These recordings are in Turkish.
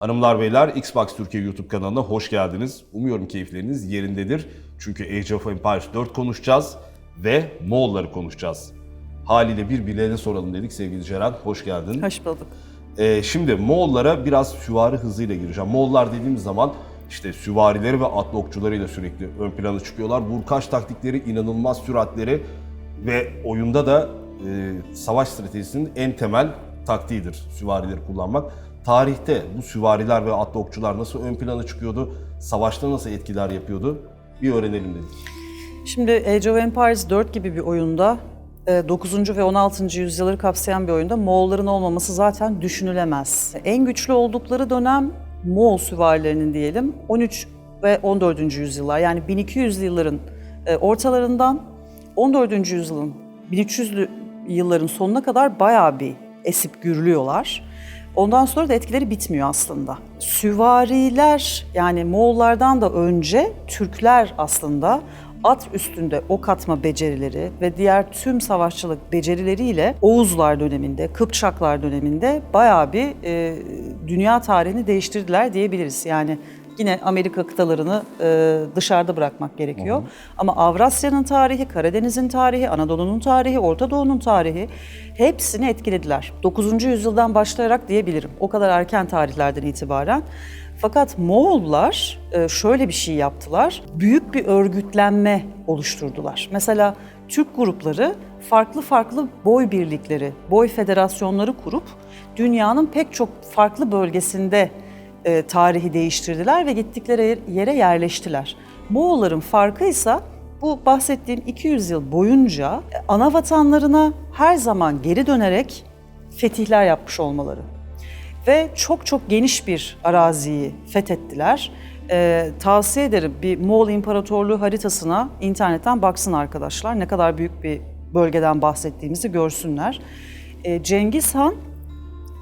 Hanımlar beyler Xbox Türkiye YouTube kanalına hoş geldiniz. Umuyorum keyifleriniz yerindedir. Çünkü Age of Empires 4 konuşacağız ve Moğolları konuşacağız. Haliyle birbirlerine soralım dedik sevgili Ceren. Hoş geldin. Hoş bulduk. Ee, şimdi Moğollara biraz süvari hızıyla gireceğim. Moğollar dediğimiz zaman işte süvarileri ve atlı okçularıyla sürekli ön plana çıkıyorlar. Vurkaç taktikleri, inanılmaz süratleri ve oyunda da e, savaş stratejisinin en temel taktiğidir süvarileri kullanmak. Tarihte bu süvariler ve atlı okçular nasıl ön plana çıkıyordu? Savaşta nasıl etkiler yapıyordu? Bir öğrenelim dedik. Şimdi Age of Empires 4 gibi bir oyunda, e, 9. ve 16. yüzyılları kapsayan bir oyunda Moğolların olmaması zaten düşünülemez. En güçlü oldukları dönem Moğol süvarilerinin diyelim 13 ve 14. yüzyıllar yani 1200'lü yılların e, ortalarından 14. yüzyılın 1300'lü yılların sonuna kadar bayağı bir esip gürlüyorlar. Ondan sonra da etkileri bitmiyor aslında. Süvariler yani Moğollardan da önce Türkler aslında at üstünde ok atma becerileri ve diğer tüm savaşçılık becerileriyle Oğuzlar döneminde, Kıpçaklar döneminde bayağı bir e, dünya tarihini değiştirdiler diyebiliriz. Yani yine Amerika kıtalarını e, dışarıda bırakmak gerekiyor. Ama Avrasya'nın tarihi, Karadeniz'in tarihi, Anadolu'nun tarihi, Orta Doğu'nun tarihi hepsini etkilediler. 9. yüzyıldan başlayarak diyebilirim. O kadar erken tarihlerden itibaren. Fakat Moğollar e, şöyle bir şey yaptılar. Büyük bir örgütlenme oluşturdular. Mesela Türk grupları farklı farklı boy birlikleri, boy federasyonları kurup dünyanın pek çok farklı bölgesinde e, tarihi değiştirdiler ve gittikleri yere yerleştiler. Moğolların farkı ise bu bahsettiğim 200 yıl boyunca ana vatanlarına her zaman geri dönerek fetihler yapmış olmaları ve çok çok geniş bir araziyi fethettiler. Ee, tavsiye ederim bir Moğol İmparatorluğu haritasına internetten baksın arkadaşlar. Ne kadar büyük bir bölgeden bahsettiğimizi görsünler. Ee, Cengiz Han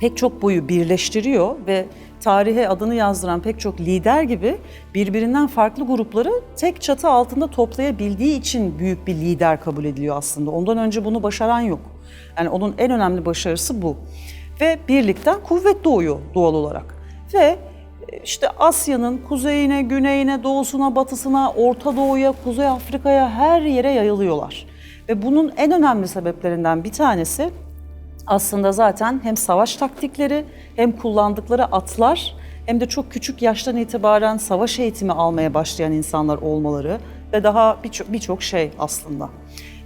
pek çok boyu birleştiriyor ve tarihe adını yazdıran pek çok lider gibi birbirinden farklı grupları tek çatı altında toplayabildiği için büyük bir lider kabul ediliyor aslında. Ondan önce bunu başaran yok. Yani onun en önemli başarısı bu. Ve birlikten kuvvet doğuyor doğal olarak. Ve işte Asya'nın kuzeyine, güneyine, doğusuna, batısına, Orta Doğu'ya, Kuzey Afrika'ya her yere yayılıyorlar. Ve bunun en önemli sebeplerinden bir tanesi aslında zaten hem savaş taktikleri hem kullandıkları atlar hem de çok küçük yaştan itibaren savaş eğitimi almaya başlayan insanlar olmaları ve daha birçok birçok şey aslında.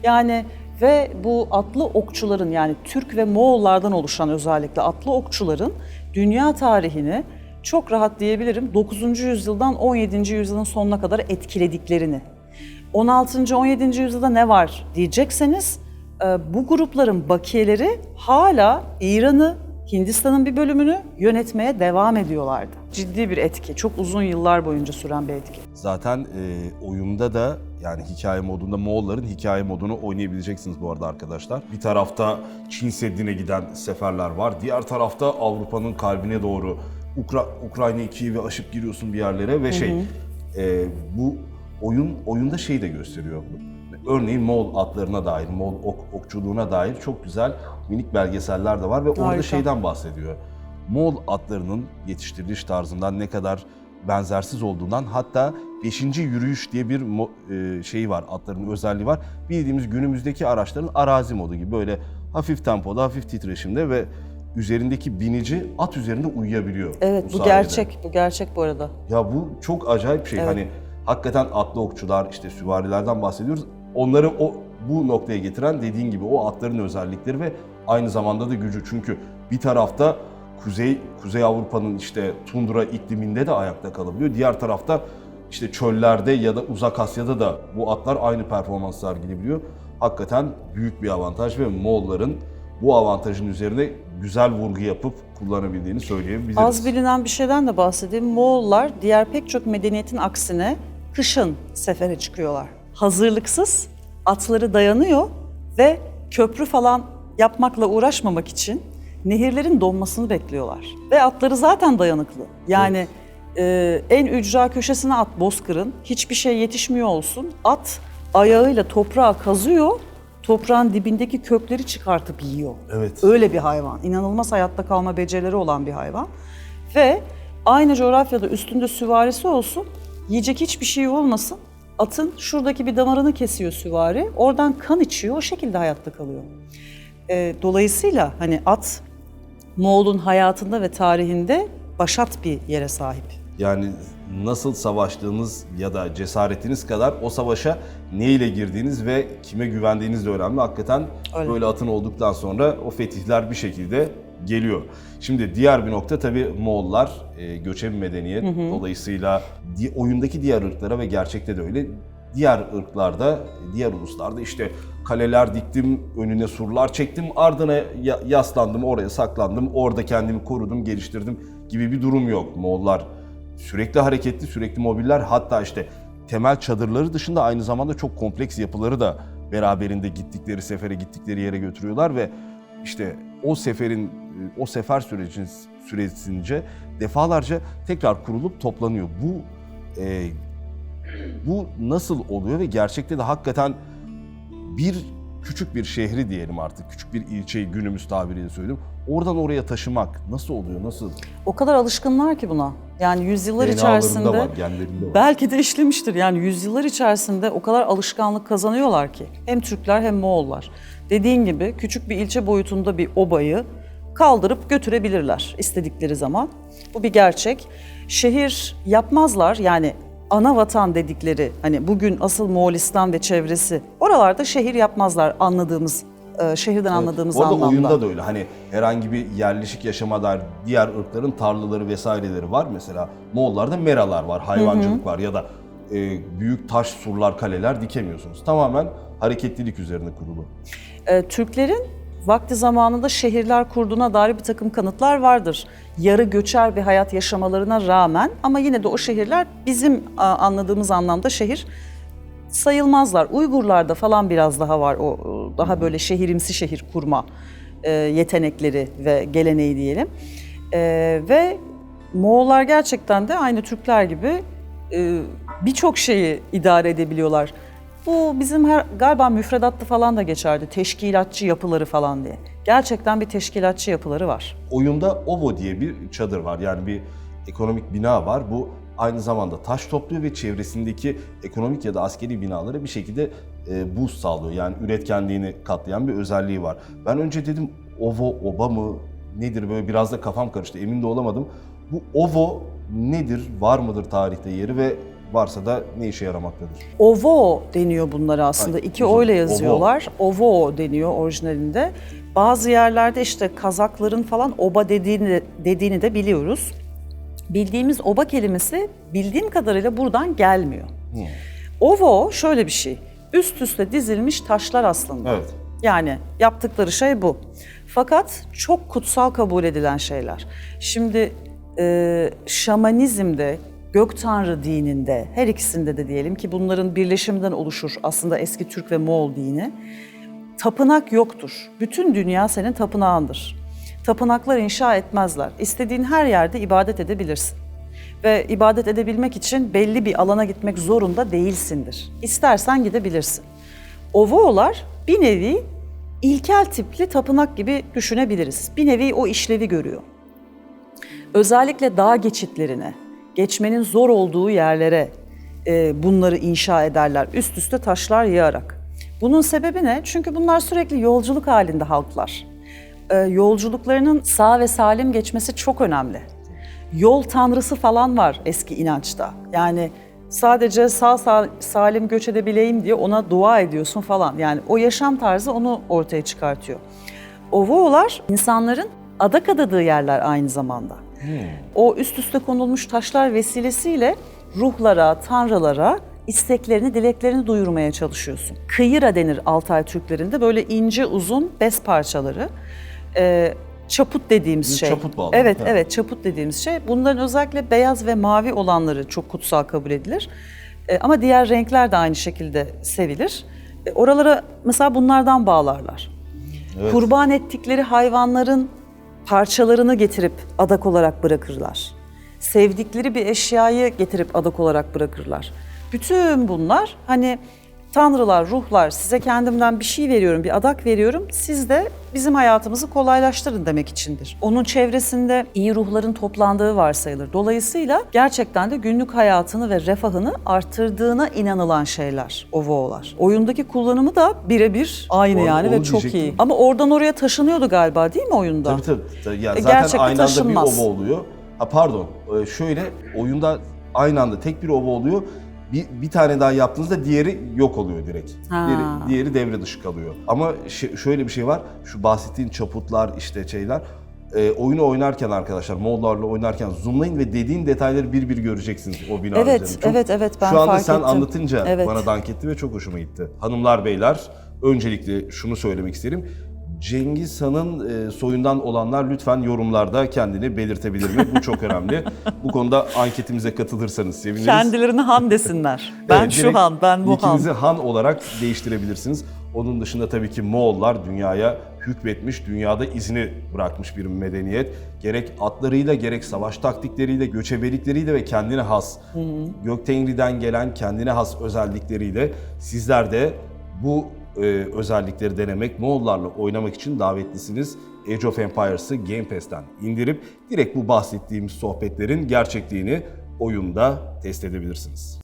Yani ve bu atlı okçuların yani Türk ve Moğollardan oluşan özellikle atlı okçuların dünya tarihini çok rahat diyebilirim 9. yüzyıldan 17. yüzyılın sonuna kadar etkilediklerini. 16. 17. yüzyılda ne var diyecekseniz bu grupların bakiyeleri hala İran'ı, Hindistan'ın bir bölümünü yönetmeye devam ediyorlardı. Ciddi bir etki, çok uzun yıllar boyunca süren bir etki. Zaten e, oyunda da yani hikaye modunda Moğolların hikaye modunu oynayabileceksiniz bu arada arkadaşlar. Bir tarafta Çin Seddi'ne giden seferler var. Diğer tarafta Avrupa'nın kalbine doğru Ukra Ukrayna'yı Kiev'e aşıp giriyorsun bir yerlere ve şey e, bu oyun oyunda şey de gösteriyor. Örneğin Moğol atlarına dair, Moğol ok, okçuluğuna dair çok güzel minik belgeseller de var ve orada Harika. şeyden bahsediyor. Moğol atlarının yetiştiriliş tarzından ne kadar benzersiz olduğundan hatta 5. yürüyüş diye bir şey var, atların özelliği var. Bildiğimiz günümüzdeki araçların arazi modu gibi böyle hafif tempoda, hafif titreşimde ve üzerindeki binici at üzerinde uyuyabiliyor. Evet bu, sayede. gerçek, bu gerçek bu arada. Ya bu çok acayip bir şey. Evet. Hani hakikaten atlı okçular, işte süvarilerden bahsediyoruz. Onları o bu noktaya getiren dediğin gibi o atların özellikleri ve aynı zamanda da gücü. Çünkü bir tarafta Kuzey Kuzey Avrupa'nın işte tundra ikliminde de ayakta kalabiliyor. Diğer tarafta işte çöllerde ya da uzak Asya'da da bu atlar aynı performans sergileyebiliyor. Hakikaten büyük bir avantaj ve Moğolların bu avantajın üzerine güzel vurgu yapıp kullanabildiğini söyleyebiliriz. Az bilinen bir şeyden de bahsedeyim. Moğollar diğer pek çok medeniyetin aksine kışın sefere çıkıyorlar. Hazırlıksız atları dayanıyor ve köprü falan yapmakla uğraşmamak için nehirlerin donmasını bekliyorlar. Ve atları zaten dayanıklı. Yani e, en ücra köşesine at bozkırın, hiçbir şey yetişmiyor olsun. At ayağıyla toprağı kazıyor, toprağın dibindeki kökleri çıkartıp yiyor. Evet. Öyle bir hayvan. İnanılmaz hayatta kalma becerileri olan bir hayvan. Ve Aynı coğrafyada üstünde süvarisi olsun, yiyecek hiçbir şey olmasın. Atın şuradaki bir damarını kesiyor süvari, oradan kan içiyor, o şekilde hayatta kalıyor. Ee, dolayısıyla hani at Moğol'un hayatında ve tarihinde başat bir yere sahip. Yani nasıl savaştığınız ya da cesaretiniz kadar o savaşa ne ile girdiğiniz ve kime güvendiğiniz de önemli. Hakikaten Öyle. böyle atın olduktan sonra o fetihler bir şekilde geliyor. Şimdi diğer bir nokta tabii Moğollar e, göçebe medeniyet. Dolayısıyla di- oyundaki diğer ırklara ve gerçekte de öyle. Diğer ırklarda, diğer uluslarda işte kaleler diktim, önüne surlar çektim, ardına ya- yaslandım, oraya saklandım, orada kendimi korudum, geliştirdim gibi bir durum yok. Moğollar sürekli hareketli, sürekli mobiller hatta işte temel çadırları dışında aynı zamanda çok kompleks yapıları da beraberinde gittikleri sefere gittikleri yere götürüyorlar ve işte o seferin o sefer sürecin süresince defalarca tekrar kurulup toplanıyor. Bu e, bu nasıl oluyor ve gerçekte de hakikaten bir küçük bir şehri diyelim artık küçük bir ilçeyi günümüz tabiriyle söyleyeyim. Oradan oraya taşımak nasıl oluyor? Nasıl? O kadar alışkınlar ki buna. Yani yüzyıllar DNA'larında içerisinde var, genlerinde var. belki de işlemiştir. Yani yüzyıllar içerisinde o kadar alışkanlık kazanıyorlar ki. Hem Türkler hem Moğollar. Dediğin gibi küçük bir ilçe boyutunda bir obayı kaldırıp götürebilirler istedikleri zaman. Bu bir gerçek. Şehir yapmazlar yani ana vatan dedikleri hani bugün asıl Moğolistan ve çevresi oralarda şehir yapmazlar anladığımız e, şehirden anladığımız arada anlamda. oyunda da öyle. Hani herhangi bir yerleşik yaşama dair diğer ırkların tarlaları vesaireleri var. Mesela Moğollarda meralar var, hayvancılık var ya da e, büyük taş surlar, kaleler dikemiyorsunuz. Tamamen hareketlilik üzerine kurulu. Ee, Türklerin vakti zamanında şehirler kurduğuna dair bir takım kanıtlar vardır. Yarı göçer bir hayat yaşamalarına rağmen ama yine de o şehirler bizim anladığımız anlamda şehir sayılmazlar. Uygurlarda falan biraz daha var o o daha böyle şehirimsi şehir kurma e, yetenekleri ve geleneği diyelim. E, ve Moğollar gerçekten de aynı Türkler gibi e, birçok şeyi idare edebiliyorlar. Bu bizim her, galiba müfredatta falan da geçerdi. Teşkilatçı yapıları falan diye. Gerçekten bir teşkilatçı yapıları var. Oyunda Ovo diye bir çadır var. Yani bir ekonomik bina var. Bu aynı zamanda taş topluyor ve çevresindeki ekonomik ya da askeri binalara bir şekilde e, boost sağlıyor. Yani üretkenliğini katlayan bir özelliği var. Ben önce dedim Ovo, Oba mı nedir böyle biraz da kafam karıştı emin de olamadım. Bu Ovo nedir? Var mıdır tarihte yeri ve varsa da ne işe yaramaktadır? Ovo deniyor bunlara aslında. Ay, İki. O ile yazıyorlar. Ovo deniyor orijinalinde. Bazı yerlerde işte Kazakların falan oba dediğini, dediğini de biliyoruz. Bildiğimiz oba kelimesi bildiğim kadarıyla buradan gelmiyor. Ovo şöyle bir şey. Üst üste dizilmiş taşlar aslında. Evet. Yani yaptıkları şey bu. Fakat çok kutsal kabul edilen şeyler. Şimdi e, şamanizmde, gök tanrı dininde, her ikisinde de diyelim ki bunların birleşiminden oluşur aslında eski Türk ve Moğol dini. Tapınak yoktur. Bütün dünya senin tapınağındır. Tapınaklar inşa etmezler. İstediğin her yerde ibadet edebilirsin. Ve ibadet edebilmek için belli bir alana gitmek zorunda değilsindir. İstersen gidebilirsin. Ovo'lar bir nevi ilkel tipli tapınak gibi düşünebiliriz. Bir nevi o işlevi görüyor. Özellikle dağ geçitlerine, geçmenin zor olduğu yerlere e, bunları inşa ederler. Üst üste taşlar yığarak. Bunun sebebi ne? Çünkü bunlar sürekli yolculuk halinde halklar. E, yolculuklarının sağ ve salim geçmesi çok önemli. Yol tanrısı falan var eski inançta. Yani sadece sağ sa- salim göç edebileyim diye ona dua ediyorsun falan. Yani o yaşam tarzı onu ortaya çıkartıyor. Ovo'lar insanların adak adadığı yerler aynı zamanda. O üst üste konulmuş taşlar vesilesiyle ruhlara, tanrılara isteklerini, dileklerini duyurmaya çalışıyorsun. Kıyıra denir Altay Türklerinde böyle ince uzun bez parçaları. Ee, çaput dediğimiz şey. çaput bağlı. Evet, Evet. evet çaput dediğimiz şey. Bunların özellikle beyaz ve mavi olanları çok kutsal kabul edilir. Ee, ama diğer renkler de aynı şekilde sevilir. Ee, oralara mesela bunlardan bağlarlar. Evet. Kurban ettikleri hayvanların parçalarını getirip adak olarak bırakırlar. Sevdikleri bir eşyayı getirip adak olarak bırakırlar. Bütün bunlar hani tanrılar, ruhlar size kendimden bir şey veriyorum, bir adak veriyorum. Siz de bizim hayatımızı kolaylaştırın demek içindir. Onun çevresinde iyi ruhların toplandığı varsayılır. Dolayısıyla gerçekten de günlük hayatını ve refahını artırdığına inanılan şeyler o Vo'lar. Oyundaki kullanımı da birebir aynı Onu- yani ve çok diyecektim. iyi. Ama oradan oraya taşınıyordu galiba değil mi oyunda? Tabii tabii. Ya E, zaten gerçekte aynı anda taşınmaz. bir oba oluyor. Ha pardon. e, Şöyle oyunda aynı anda tek bir oba oluyor. Bir, bir tane daha yaptığınızda diğeri yok oluyor direkt. Ha. Diğeri, diğeri devre dışı kalıyor. Ama şöyle bir şey var. Şu bahsettiğin çaputlar işte şeyler. e, oyunu oynarken arkadaşlar, modlarla oynarken zoomlayın ve dediğin detayları bir bir göreceksiniz o bina Evet, üzerinde. Evet, evet, ben Şu anda fark sen ettim. anlatınca Evet. bana dank etti ve çok hoşuma gitti. Hanımlar, beyler, öncelikle şunu söylemek isterim. Cengiz Han'ın e, soyundan olanlar lütfen yorumlarda kendini belirtebilir mi? Bu çok önemli. Bu konuda anketimize katılırsanız seviniriz. Kendilerini Han desinler. Ben Evet, şu Han, ben bu Han. Han olarak değiştirebilirsiniz. Onun dışında tabii ki Moğollar dünyaya hükmetmiş, dünyada izini bırakmış bir medeniyet. Gerek atlarıyla, gerek savaş taktikleriyle, göçebelikleriyle ve kendine has, Göktengri'den gelen kendine has özellikleriyle sizler de bu e, özellikleri denemek, Moğollarla oynamak için davetlisiniz. Age of Empires'ı Game Pass'ten indirip direkt bu bahsettiğim sohbetlerin gerçekliğini oyunda test edebilirsiniz.